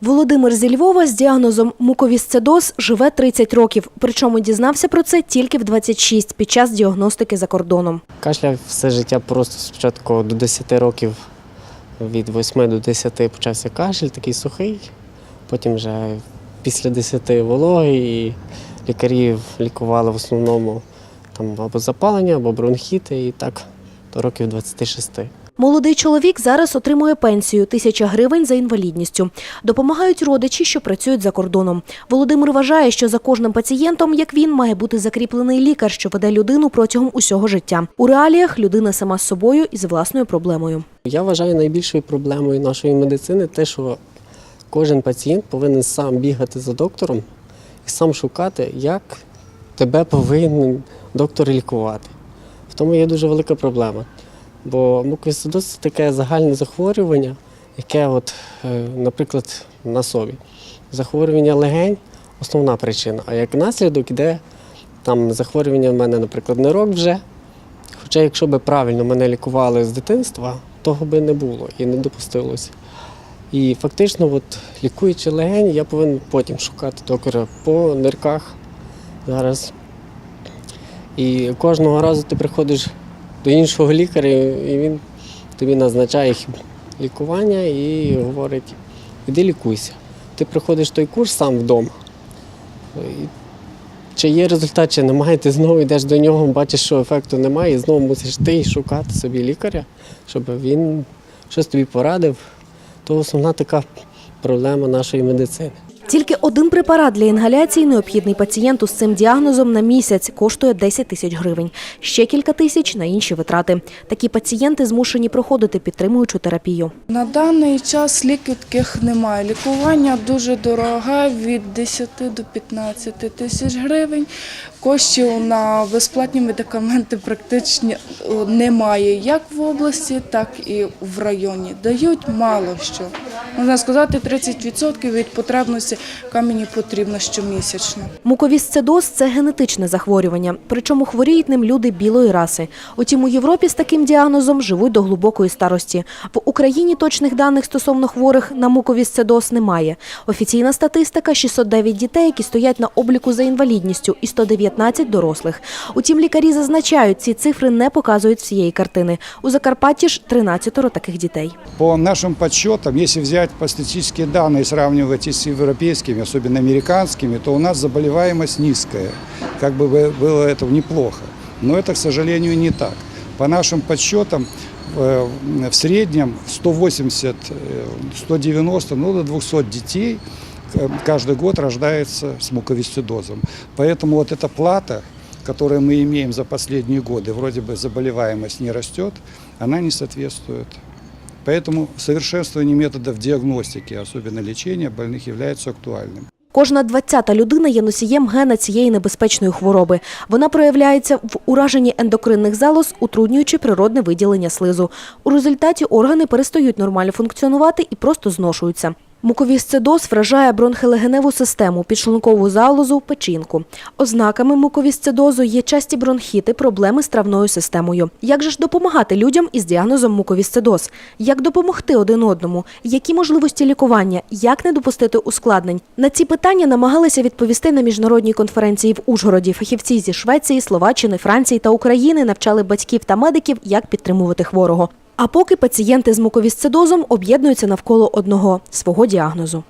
Володимир зі Львова з діагнозом муковісцидоз живе 30 років. Причому дізнався про це тільки в 26 під час діагностики за кордоном. Кашляв все життя просто спочатку до 10 років, від 8 до 10 почався кашель, такий сухий. Потім вже після 10 вологий і лікарі лікували в основному там або запалення, або бронхіти, і так до років 26. Молодий чоловік зараз отримує пенсію – тисяча гривень за інвалідністю. Допомагають родичі, що працюють за кордоном. Володимир вважає, що за кожним пацієнтом, як він, має бути закріплений лікар, що веде людину протягом усього життя. У реаліях людина сама з собою і з власною проблемою. Я вважаю найбільшою проблемою нашої медицини те, що кожен пацієнт повинен сам бігати за доктором і сам шукати, як тебе повинен доктор лікувати. В тому є дуже велика проблема. Бо муковісцидоз – це таке загальне захворювання, яке, от, е, наприклад, на сові. Захворювання легень основна причина. А як наслідок йде там захворювання в мене, наприклад, не рок вже. Хоча, якщо би правильно мене лікували з дитинства, того би не було і не допустилося. І фактично, от, лікуючи легені, я повинен потім шукати доктора по нирках зараз. І кожного разу ти приходиш до іншого лікаря, і він тобі назначає лікування і говорить, іди лікуйся. Ти приходиш той курс сам вдома. Чи є результат, чи немає, ти знову йдеш до нього, бачиш, що ефекту немає, і знову мусиш ти шукати собі лікаря, щоб він щось тобі порадив. То основна така проблема нашої медицини. Тільки один препарат для інгаляції необхідний пацієнту з цим діагнозом на місяць коштує 10 тисяч гривень. Ще кілька тисяч на інші витрати. Такі пацієнти змушені проходити підтримуючу терапію. На даний час ліків таких немає. Лікування дуже дороге від 10 до 15 тисяч гривень. Коштів на безплатні медикаменти практично е, немає як в області, так і в районі. Дають мало що. Можна сказати, 30% від потребності камені потрібно щомісячно. Муковісцидоз – це генетичне захворювання, причому хворіють ним люди білої раси. Утім, у Європі з таким діагнозом живуть до глибокої старості. В Україні точних даних стосовно хворих на муковісцидоз немає. Офіційна статистика – 609 дітей, які стоять на обліку за інвалідністю, і 119 дорослих. Утім, лікарі зазначають, ці цифри не показують всієї картини. У Закарпатті ж 13 таких дітей. По нашим подсчетам, если взять по статистические данные и сравнивать их с европейскими, особенно американскими, то у нас заболеваемость низкая. Как бы бы было это неплохо. Но это, к сожалению, не так. По нашим подсчетам, в в среднем 180, э, 190, ну до 200 детей э, каждый год рождается с муковисцидозом. Поэтому вот эта плата, которую мы имеем за последние годы, вроде бы заболеваемость не растет, она не соответствует Поэтому совершенствование методов диагностики, особенно лечения больных, является актуальным. Кожна двадцята людина є носієм гена цієї небезпечної хвороби. Вона проявляється в ураженні ендокринних залоз, утруднюючи природне виділення слизу. У результаті органи перестають нормально функціонувати і просто зношуються. Муковісцидоз вражає бронхолегеневу систему, підшлункову залозу, печінку. Ознаками муковісцидозу є часті бронхіти, проблеми з травною системою. Як же ж допомагати людям із діагнозом муковісцидоз? Як допомогти один одному? Які можливості лікування? Як не допустити ускладнень? На ці питання намагалися відповісти на міжнародній конференції в Ужгороді. Фахівці зі Швеції, Словаччини, Франції та України навчали батьків та медиків, як підтримувати хворого. А поки пацієнти з муковісцидозом об'єднуються навколо одного свого діагнозу.